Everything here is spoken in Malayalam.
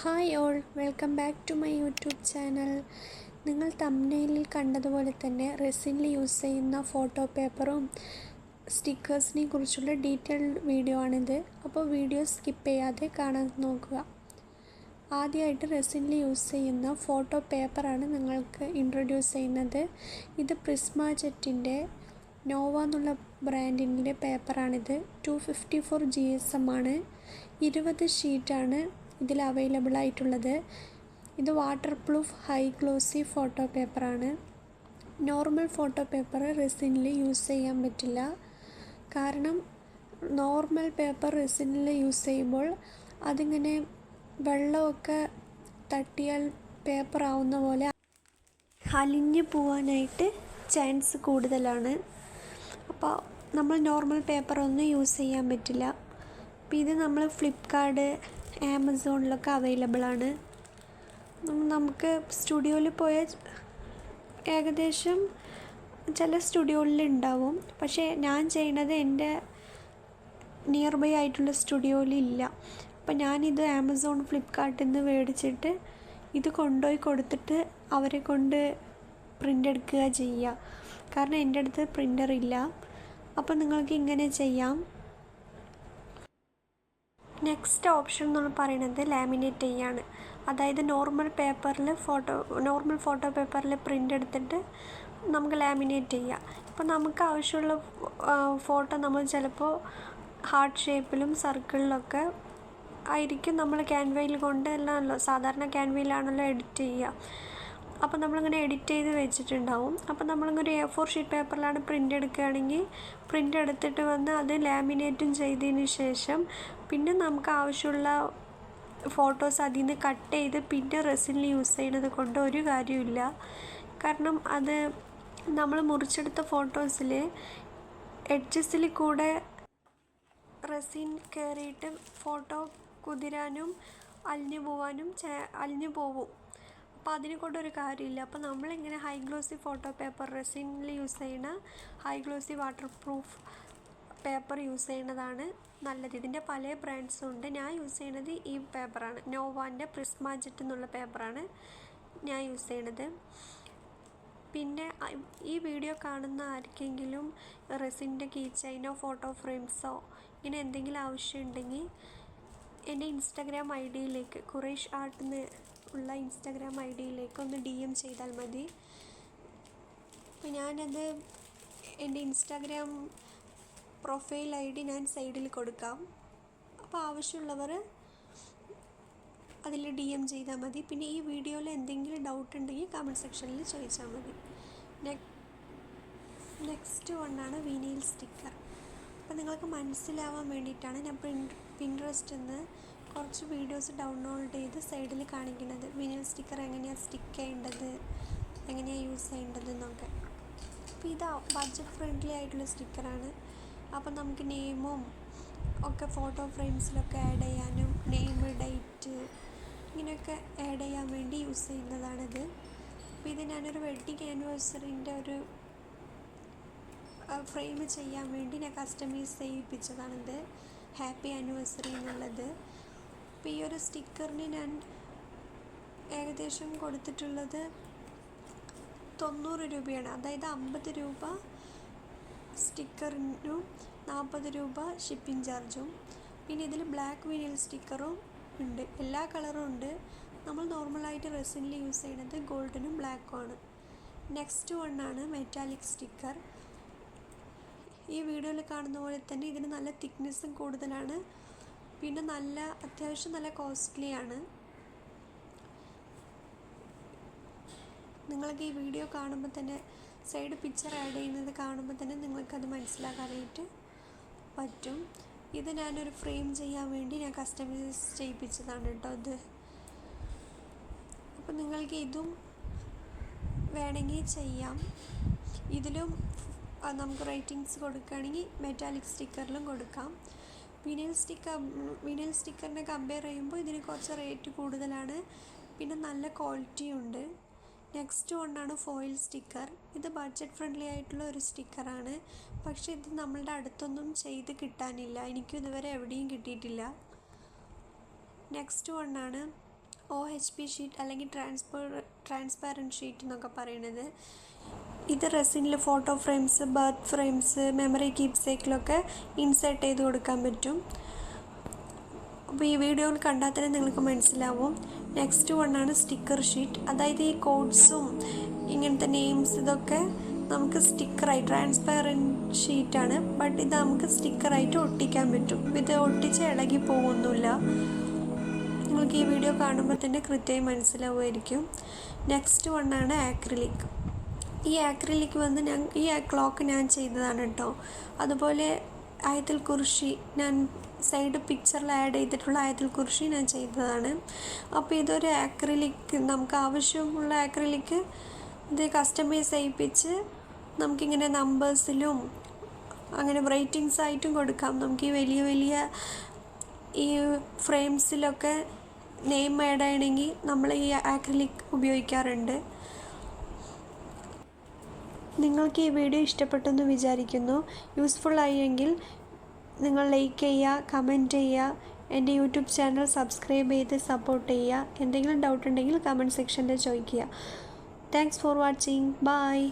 Hi all welcome back to my YouTube channel നിങ്ങൾ തമ്മിലിൽ കണ്ടതുപോലെ തന്നെ റെസിനിൽ യൂസ് ചെയ്യുന്ന ഫോട്ടോ പേപ്പറും സ്റ്റിക്കേഴ്സിനെ കുറിച്ചുള്ള ഡീറ്റെയിൽഡ് വീഡിയോ ആണിത്. അപ്പോൾ വീഡിയോ സ്കിപ്പ് ചെയ്യാതെ കാണാൻ നോക്കുക. ആദ്യമായിട്ട് റെസിനിൽ യൂസ് ചെയ്യുന്ന ഫോട്ടോ പേപ്പറാണ് നിങ്ങൾക്ക് ഇൻട്രൊഡ്യൂസ് ചെയ്യുന്നത്. ഇത് പ്രിസ്മ ജെറ്റിന്റെ നോവ എന്നുള്ള ബ്രാൻഡിന്റെ പേപ്പറാണിത് two fifty four G S M ആണ്. ഇരുപത് ഷീറ്റാണ് ഇതിൽ അവൈലബിൾ ആയിട്ടുള്ളത്. ഇത് water proof high glossy photo പേപ്പറാണ് നോർമൽ ഫോട്ടോ പേപ്പർ റെസിനിൽ യൂസ് ചെയ്യാൻ പറ്റില്ല. കാരണം നോർമൽ പേപ്പർ റെസിനിൽ യൂസ് ചെയ്യുമ്പോൾ അതിങ്ങനെ വെള്ളമൊക്കെ തട്ടിയാൽ പേപ്പർ ആവുന്ന പോലെ അലിഞ്ഞു പോവാനായിട്ട് ചാൻസ് കൂടുതലാണ്. അപ്പോൾ നമ്മൾ നോർമൽ പേപ്പറൊന്നും യൂസ് ചെയ്യാൻ പറ്റില്ല. അപ്പോൾ ഇത് നമ്മൾ ഫ്ലിപ്കാർട്ട് ആമസോണിലൊക്കെ അവൈലബിൾ ആണ് നമുക്ക് സ്റ്റുഡിയോയിൽ പോയാൽ ഏകദേശം ചില സ്റ്റുഡിയോയിൽ ഉണ്ടാവും. പക്ഷേ ഞാൻ ചെയ്യണത് എന്റെ നിയർ ബൈ ആയിട്ടുള്ള സ്റ്റുഡിയോയിൽ ഇല്ല. അപ്പം ഞാനിത് ആമസോൺ ഫ്ലിപ്കാർട്ടിൽ നിന്ന് മേടിച്ചിട്ട് ഇത് കൊണ്ടുപോയി കൊടുത്തിട്ട് അവരെ കൊണ്ട് പ്രിന്റ് എടുക്കുക ചെയ്യുക. കാരണം എന്റെ അടുത്ത് പ്രിന്റർ ഇല്ല. അപ്പോൾ നിങ്ങൾക്ക് ഇങ്ങനെ ചെയ്യാം. നെക്സ്റ്റ് ഓപ്ഷൻ എന്ന് പറയുന്നത് ലാമിനേറ്റ് ചെയ്യാണ്. അതായത് നോർമൽ പേപ്പറിൽ ഫോട്ടോ നോർമൽ ഫോട്ടോ പേപ്പറിൽ പ്രിന്റ് എടുത്തിട്ട് നമുക്ക് ലാമിനേറ്റ് ചെയ്യാം. ഇപ്പോൾ നമുക്ക് ആവശ്യമുള്ള ഫോട്ടോ നമ്മൾ ചിലപ്പോൾ ഹാർട്ട് ഷേപ്പിലും സർക്കിളിലൊക്കെ ആയിരിക്കും നമ്മൾ ക്യാൻവയിൽ കൊണ്ടല്ലാണല്ലോ സാധാരണ ക്യാൻവയിലാണല്ലോ എഡിറ്റ് ചെയ്യുക. അപ്പോൾ നമ്മളിങ്ങനെ എഡിറ്റ് ചെയ്ത് വെച്ചിട്ടുണ്ടാവും. അപ്പോൾ നമ്മളിങ്ങനെ എ ഫോർ ഷീറ്റ് പേപ്പറിലാണ് പ്രിന്റ് എടുക്കുകയാണെങ്കിൽ പ്രിന്റ് എടുത്തിട്ട് വന്ന് അത് ലാമിനേറ്റും ചെയ്തതിന് ശേഷം പിന്നെ നമുക്ക് ആവശ്യമുള്ള ഫോട്ടോസ് അതിൽ നിന്ന് കട്ട് ചെയ്ത് പിന്നെ റെസിനിൽ യൂസ് ചെയ്യുന്നത് കൊണ്ട് ഒരു കാര്യമില്ല കാരണം അത് നമ്മൾ മുറിച്ചെടുത്ത ഫോട്ടോസിൽ എഡ്ജസിൽ കൂടെ റെസിൻ കയറിയിട്ട് ഫോട്ടോ കുതിരാനും അലിഞ്ഞു പോവാനും അലിഞ്ഞു പോവും. അപ്പോൾ അതിനെ കൊണ്ടൊരു കാര്യമില്ല. അപ്പോൾ നമ്മളിങ്ങനെ ഹൈ ഗ്ലോസി ഫോട്ടോ പേപ്പർ റെസിനിൽ യൂസ് ചെയ്യുന്ന high glossy waterproof paper use ചെയ്യുന്നതാണ് നല്ലത്. ഇതിന്റെ പല ബ്രാൻഡ്സും ഉണ്ട്. ഞാൻ യൂസ് ചെയ്യുന്നത് ഈ പേപ്പറാണ് നോവാന്റെ പ്രിസ്മാ ജെറ്റ് എന്നുള്ള പേപ്പറാണ് ഞാൻ യൂസ് ചെയ്യണത്. പിന്നെ ഈ വീഡിയോ കാണുന്ന ആർക്കെങ്കിലും റെസിന്റെ കീ ചെയിനോ ഫോട്ടോ ഫ്രെയിംസോ ഇങ്ങനെ എന്തെങ്കിലും ആവശ്യമുണ്ടെങ്കിൽ എന്റെ ഇൻസ്റ്റാഗ്രാം ഐ ഡിയിലേക്ക് കുറേഷ് ആർട്ട് ഉള്ള ഇൻസ്റ്റാഗ്രാം ഐ ഡിയിലേക്ക് ഒന്ന് ഡി എം ചെയ്താൽ മതി. അപ്പോൾ ഞാനത് എന്റെ ഇൻസ്റ്റാഗ്രാം പ്രൊഫൈൽ ഐ ഡി ഞാൻ സൈഡിൽ കൊടുക്കാം. അപ്പോൾ ആവശ്യമുള്ളവർ അതിൽ ഡി എം ചെയ്താൽ മതി. പിന്നെ ഈ വീഡിയോയിൽ എന്തെങ്കിലും ഡൗട്ട് ഉണ്ടെങ്കിൽ കമന്റ് സെക്ഷനിൽ ചോദിച്ചാൽ മതി. നെക്സ്റ്റ് വണ്ണാണ് വിനീൽ സ്റ്റിക്കർ അപ്പോൾ നിങ്ങൾക്ക് മനസ്സിലാവാൻ വേണ്ടിയിട്ടാണ് ഞാൻ പ്രിൻ പിൻട്രസ്റ്റ് നിന്ന് കുറച്ച് വീഡിയോസ് ഡൗൺലോഡ് ചെയ്ത് സൈഡിൽ കാണിക്കുന്നത് മിനിമൽ സ്റ്റിക്കർ എങ്ങനെയാണ് സ്റ്റിക്ക് ചെയ്യേണ്ടത്? എങ്ങനെയാണ് യൂസ് ചെയ്യേണ്ടത് എന്നൊക്കെ അപ്പോൾ ഇത് ബഡ്ജറ്റ് ഫ്രണ്ട്ലി ആയിട്ടുള്ള സ്റ്റിക്കറാണ് അപ്പോൾ നമുക്ക് നെയിമും ഒക്കെ ഫോട്ടോ ഫ്രെയിംസിലൊക്കെ ആഡ് ചെയ്യാനും നെയിം ഡേറ്റ് ഇങ്ങനെയൊക്കെ ആഡ് ചെയ്യാൻ വേണ്ടി യൂസ് ചെയ്യുന്നതാണിത്. അപ്പോൾ ഇത് ഞാനൊരു വെഡ്ഡിങ് ആനിവേഴ്സറിന്റെ ഒരു ഫ്രെയിം ചെയ്യാൻ വേണ്ടി ഞാൻ കസ്റ്റമൈസ് ചെയ്യിപ്പിച്ചതാണിത്. ഹാപ്പി ആനിവേഴ്സറി എന്നുള്ളത്. അപ്പോൾ ഈ ഒരു സ്റ്റിക്കറിന് ഞാൻ ഏകദേശം കൊടുത്തിട്ടുള്ളത് തൊണ്ണൂറ് രൂപയാണ്. അതായത് അമ്പത് രൂപ സ്റ്റിക്കറിനും നാൽപ്പത് രൂപ ഷിപ്പിംഗ് ചാർജും. പിന്നെ ഇതിൽ ബ്ലാക്ക് വിനിൽ സ്റ്റിക്കറും ഉണ്ട്. എല്ലാ കളറും ഉണ്ട്. നമ്മൾ നോർമലായിട്ട് റെസിനിൽ യൂസ് ചെയ്യുന്നത് ഗോൾഡനും ബ്ലാക്കും ആണ്. നെക്സ്റ്റ് വണ്ണാണ് മെറ്റാലിക് സ്റ്റിക്കർ. ഈ വീഡിയോയിൽ കാണുന്ന പോലെ തന്നെ ഇതിന് നല്ല തിക്നെസ്സും കൂടുതലാണ്. പിന്നെ നല്ല അത്യാവശ്യം നല്ല കോസ്റ്റ്ലി ആണ്. നിങ്ങൾക്ക് ഈ വീഡിയോ കാണുമ്പോൾ തന്നെ സൈഡ് പിക്ചർ ആഡ് ചെയ്യുന്നത് കാണുമ്പോൾ തന്നെ നിങ്ങൾക്കത് മനസ്സിലാക്കാനായിട്ട് പറ്റും. ഇത് ഞാനൊരു ഫ്രെയിം ചെയ്യാൻ വേണ്ടി ഞാൻ കസ്റ്റമൈസ് ചെയ്യിപ്പിച്ചതാണ് കേട്ടോ ഇത്. അപ്പോൾ നിങ്ങൾക്ക് ഇതും വേണമെങ്കിൽ ചെയ്യാം. ഇതിലും നമുക്ക് റേറ്റിങ്സ് കൊടുക്കുകയാണെങ്കിൽ മെറ്റാലിക് സ്റ്റിക്കറിലും കൊടുക്കാം. വിനൽ സ്റ്റിക്കർ വിനൽ സ്റ്റിക്കറിനെ കമ്പയർ ചെയ്യുമ്പോൾ ഇതിന് കുറച്ച് റേറ്റ് കൂടുതലാണ്. പിന്നെ നല്ല ക്വാളിറ്റി ഉണ്ട്. നെക്സ്റ്റ് വണ്ണാണ് ഫോയിൽ സ്റ്റിക്കർ ഇത് ബഡ്ജറ്റ് ഫ്രണ്ട്ലി ആയിട്ടുള്ള ഒരു സ്റ്റിക്കറാണ് പക്ഷേ ഇത് നമ്മളുടെ അടുത്തൊന്നും ചെയ്ത് കിട്ടാനില്ല. എനിക്കും ഇതുവരെ എവിടെയും കിട്ടിയിട്ടില്ല. നെക്സ്റ്റ് വണ്ണാണ് ഒ എച്ച് പി ഷീറ്റ് അല്ലെങ്കിൽ ട്രാൻസ്പർ ട്രാൻസ്പാരന്റ് ഷീറ്റ് എന്നൊക്കെ പറയുന്നത്. ഇത് റെസിനിൽ photo frames birth frames memory കീപ്സേക്കിലൊക്കെ insert ചെയ്ത് കൊടുക്കാൻ പറ്റും. അപ്പോൾ ഈ വീഡിയോയിൽ കണ്ടാൽ തന്നെ നിങ്ങൾക്ക് മനസ്സിലാവും. നെക്സ്റ്റ് വണ്ണാണ് സ്റ്റിക്കർ ഷീറ്റ് അതായത് ഈ കോഡ്സും ഇങ്ങനത്തെ നെയിംസ് ഇതൊക്കെ നമുക്ക് സ്റ്റിക്കറായി ട്രാൻസ്പെറന്റ് ഷീറ്റാണ് ബട്ട് ഇത് നമുക്ക് സ്റ്റിക്കറായിട്ട് ഒട്ടിക്കാൻ പറ്റും. ഇത് ഒട്ടിച്ച് ഇളകി പോകുന്നില്ല. നിങ്ങൾക്ക് ഈ വീഡിയോ കാണുമ്പോൾ തന്നെ കൃത്യമായി മനസ്സിലാവുമായിരിക്കും. നെക്സ്റ്റ് വണ്ണാണ് ആക്രിലിക് ഈ ആക്രിലിക്ക് വന്ന് ഞാൻ ഈ ക്ലോക്ക് ഞാൻ ചെയ്തതാണ് കേട്ടോ അതുപോലെ ആയത്തിൽ കുറിശി ഞാൻ സൈഡ് പിക്ചറിൽ ആഡ് ചെയ്തിട്ടുള്ള ആയത്തിൽ കുറിശി ഞാൻ ചെയ്തതാണ്. അപ്പോൾ ഇതൊരു ആക്രിലിക്ക് നമുക്ക് ആവശ്യമുള്ള ആക്രിലിക്ക് ഇത് കസ്റ്റമൈസ് ചെയ്യിപ്പിച്ച് നമുക്കിങ്ങനെ നമ്പേഴ്സിലും അങ്ങനെ റേറ്റിങ്സ് ആയിട്ടും കൊടുക്കാം. നമുക്ക് ഈ വലിയ വലിയ ഈ ഫ്രെയിംസിലൊക്കെ നെയിം ആഡ് ചെയ്യണമെങ്കിൽ നമ്മൾ ഈ ആക്രിലിക് ഉപയോഗിക്കാറുണ്ട്. നിങ്ങൾക്ക് ഈ വീഡിയോ ഇഷ്ടപ്പെട്ടെന്ന് വിചാരിക്കുന്നു. യൂസ്ഫുൾ ആയെങ്കിൽ നിങ്ങൾ ലൈക്ക് ചെയ്യുക കമന്റ് ചെയ്യുക എന്റെ യൂട്യൂബ് ചാനൽ സബ്സ്ക്രൈബ് ചെയ്ത് സപ്പോർട്ട് ചെയ്യുക. എന്തെങ്കിലും ഡൗട്ട് ഉണ്ടെങ്കിൽ കമന്റ് സെക്ഷനിൽ ചോദിക്കുക. Thanks for watching bye